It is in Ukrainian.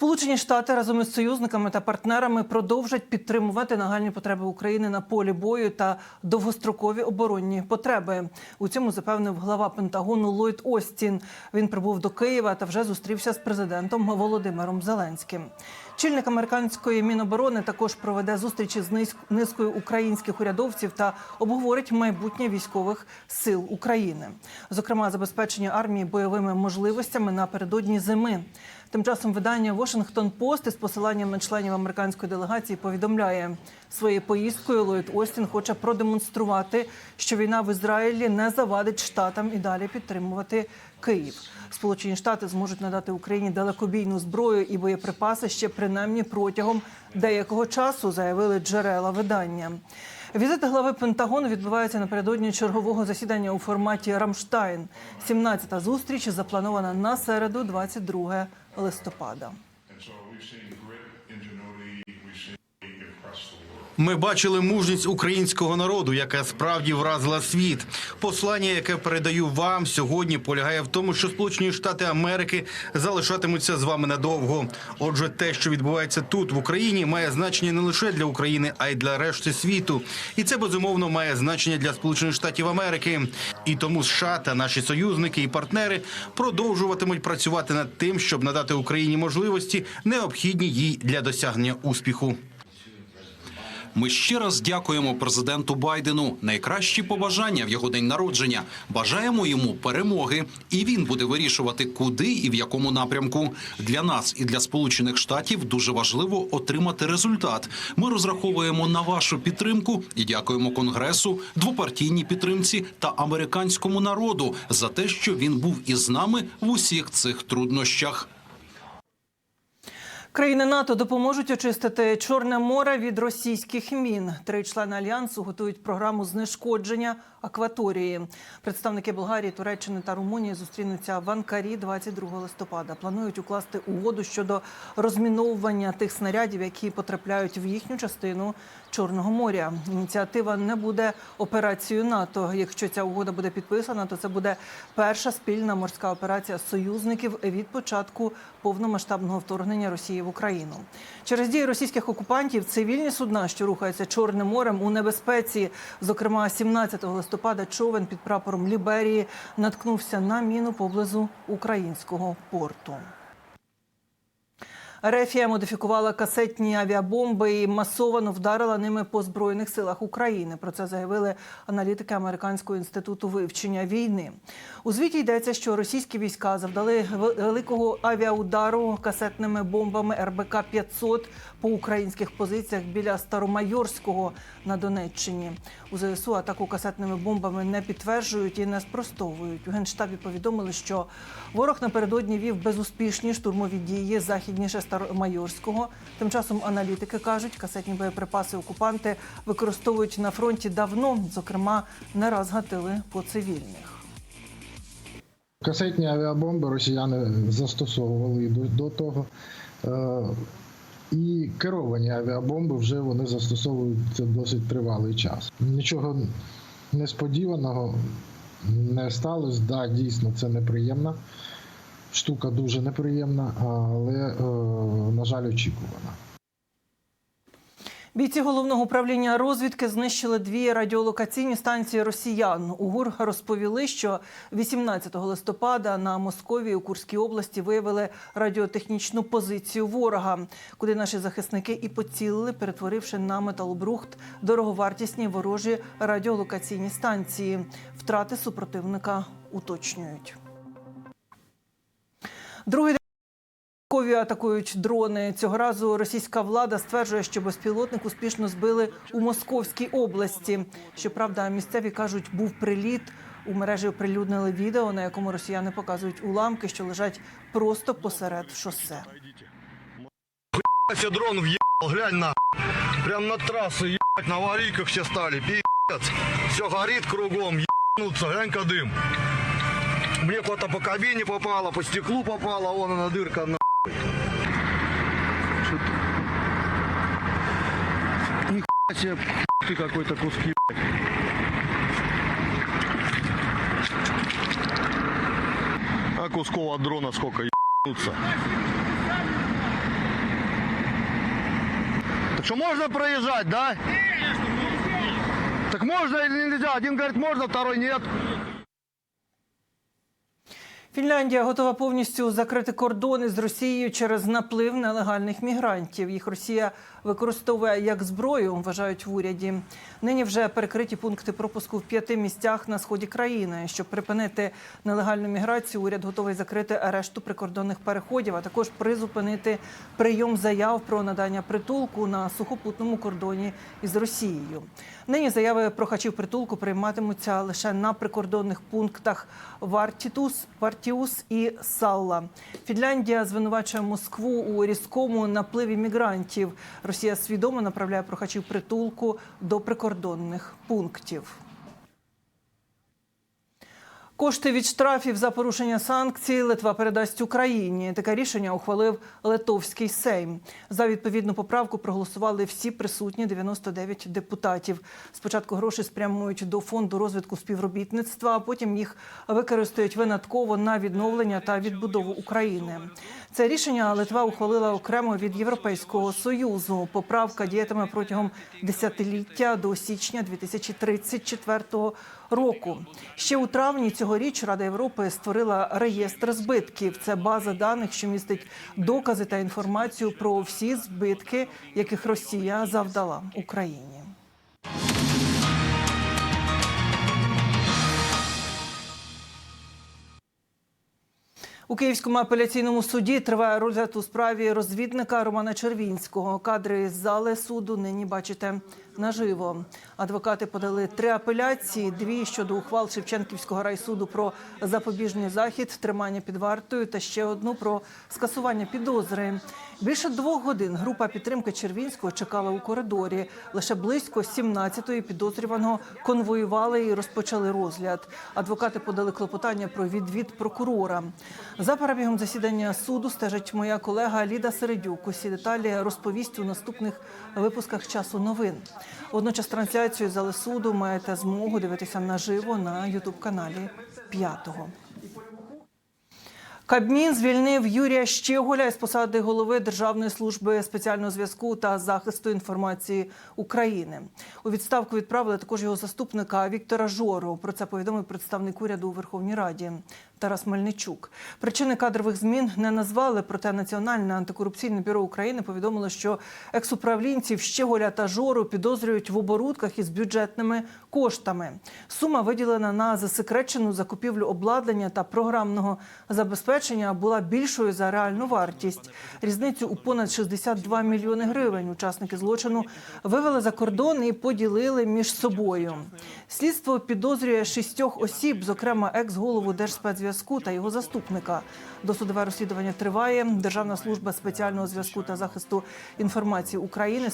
Сполучені Штати разом із союзниками та партнерами продовжать підтримувати нагальні потреби України на полі бою та довгострокові оборонні потреби. У цьому запевнив глава Пентагону Ллойд Остін. Він прибув до Києва та вже зустрівся з президентом Володимиром Зеленським. Чільник американської міноборони також проведе зустрічі з низкою українських урядовців та обговорить майбутнє військових сил України, зокрема забезпечення армії бойовими можливостями напередодні зими. Тим часом видання Washington Post із посиланням на членів американської делегації повідомляє, своєю поїздкою Ллойд Остін хоче продемонструвати, що війна в Ізраїлі не завадить штатам і далі підтримувати Київ. Сполучені Штати зможуть надати Україні далекобійну зброю і боєприпаси ще принаймні протягом деякого часу, заявили джерела видання. Візит глави Пентагону відбувається напередодні чергового засідання у форматі Рамштайн. 17-та зустріч запланована на середу, 22 листопада. Ми бачили мужність українського народу, яка справді вразила світ. Послання, яке передаю вам сьогодні, полягає в тому, що Сполучені Штати Америки залишатимуться з вами надовго. Отже, те, що відбувається тут в Україні, має значення не лише для України, а й для решти світу. І це безумовно має значення для Сполучених Штатів Америки. І тому США та наші союзники і партнери продовжуватимуть працювати над тим, щоб надати Україні можливості, необхідні їй для досягнення успіху. Ми ще раз дякуємо президенту Байдену. Найкращі побажання в його день народження. Бажаємо йому перемоги, і він буде вирішувати, куди і в якому напрямку. Для нас і для Сполучених Штатів дуже важливо отримати результат. Ми розраховуємо на вашу підтримку і дякуємо Конгресу, двопартійній підтримці та американському народу за те, що він був із нами в усіх цих труднощах. Країни НАТО допоможуть очистити Чорне море від російських мін. Три члени альянсу готують програму знешкодження акваторії. Представники Болгарії, Туреччини та Румунії зустрінуться в Анкарі 22 листопада. Планують укласти угоду щодо розміновування тих снарядів, які потрапляють в їхню частину Чорного моря. Ініціатива не буде операцією НАТО. Якщо ця угода буде підписана, то це буде перша спільна морська операція союзників від початку повномасштабного вторгнення Росії в Україну. Через дії російських окупантів цивільні судна, що рухаються Чорним морем, у небезпеці. Зокрема, 17 листопада човен під прапором Ліберії наткнувся на міну поблизу українського порту. Рефія модифікувала касетні авіабомби і масовано вдарила ними по збройних силах України. Про це заявили аналітики американського інституту вивчення війни. У звіті йдеться, що російські війська завдали великого авіаудару касетними бомбами РБК 500 по українських позиціях біля Старомайорського на Донеччині. У ЗСУ атаку касетними бомбами не підтверджують і не спростовують. У генштабі повідомили, що ворог напередодні вів безуспішні штурмові дії західніше Старомайорського. Тим часом аналітики кажуть, касетні боєприпаси окупанти використовують на фронті давно. Зокрема, не раз гатили по цивільних. Касетні авіабомби росіяни застосовували до, того. І керовані авіабомби вже вони застосовуються досить тривалий час. Нічого несподіваного не сталося. Да, дійсно, це неприємна штука, дуже неприємна, але, е, на жаль, очікувана. Бійці головного управління розвідки знищили дві радіолокаційні станції росіян. У ГУР розповіли, що 18 листопада на Московії у Курській області виявили радіотехнічну позицію ворога, куди наші захисники і поцілили, перетворивши на металобрухт дороговартісні ворожі радіолокаційні станції. Втрати супротивника уточнюють. Другий Кові атакують дрони. Цього разу російська влада стверджує, що безпілотник успішно збили у Московській області. Щоправда, місцеві кажуть, був приліт. У мережі оприлюднили відео, на якому росіяни показують уламки, що лежать просто посеред шосе. Все дрон въебал, глянь на. Прям на трассе, ебать, на аварийках все стали, пиздец. Все горит кругом, ебануться, глянь-ка дым. Мне куда-то по кабине попало, по стеклу попало, вон она дырка, на. себе ты какой-то куски, А кусков от дрона сколько ебнуться. Так что можно проезжать, да? Так можно или нельзя? Один говорит можно, второй нет. Фінляндія готова повністю закрити кордони з Росією через наплив нелегальних мігрантів. Їх Росія використовує як зброю, вважають в уряді. Нині вже перекриті пункти пропуску в п'яти місцях на сході країни. Щоб припинити нелегальну міграцію, уряд готовий закрити решту прикордонних переходів, а також призупинити прийом заяв про надання притулку на сухопутному кордоні із Росією. Нині заяви прохачів притулку прийматимуться лише на прикордонних пунктах Вартітус, Вартіус і Салла. Фінляндія звинувачує Москву у різкому напливі мігрантів. Росія свідомо направляє прохачів притулку до прикордонних пунктів. Кошти від штрафів за порушення санкцій Литва передасть Україні. Таке рішення ухвалив Литовський Сейм. За відповідну поправку проголосували всі присутні 99 депутатів. Спочатку гроші спрямують до фонду розвитку співробітництва, а потім їх використають винятково на відновлення та відбудову України. Це рішення Литва ухвалила окремо від Європейського союзу. Поправка діятиме протягом десятиліття до січня 2034 року. Ще у травні цьогоріч Рада Європи створила реєстр збитків. Це база даних, що містить докази та інформацію про всі збитки, яких Росія завдала Україні. У Київському апеляційному суді триває розгляд у справі розвідника Романа Червінського. Кадри з зали суду нині бачите наживо. Адвокати подали три апеляції: дві щодо ухвал Шевченківського райсуду про запобіжний захід, тримання під вартою та ще одну про скасування підозри. Більше двох годин група підтримки Червінського чекала у коридорі. Лише близько 17-ї підозрюваного конвоювали і розпочали розгляд. Адвокати подали клопотання про відвід прокурора. За перебігом засідання суду стежить моя колега Ліда Середюк. Усі деталі розповість у наступних випусках часу новин. Водночас трансляцію зали суду маєте змогу дивитися наживо на ютуб каналі п'ятого. Кабмін звільнив Юрія Щеголя із посади голови Державної служби спеціального зв'язку та захисту інформації України. У відставку відправили також його заступника Віктора Жору. Про це повідомив представник уряду у Верховній Раді Тарас Мельничук. Причини кадрових змін не назвали. Проте Національне антикорупційне бюро України повідомило, що ексуправлінців Щеголя та Жору підозрюють в оборудках із бюджетними коштами. Сума виділена на засекречену закупівлю обладнання та програмного забезпечення була більшою за реальну вартість. Різницю у понад 62 мільйони гривень. Учасники злочину вивели за кордон і поділили між собою. Слідство підозрює шістьох осіб, зокрема екс-голову Держспецзв'язку та його заступника. Досудове розслідування триває. Державна служба спеціального зв'язку та захисту інформації України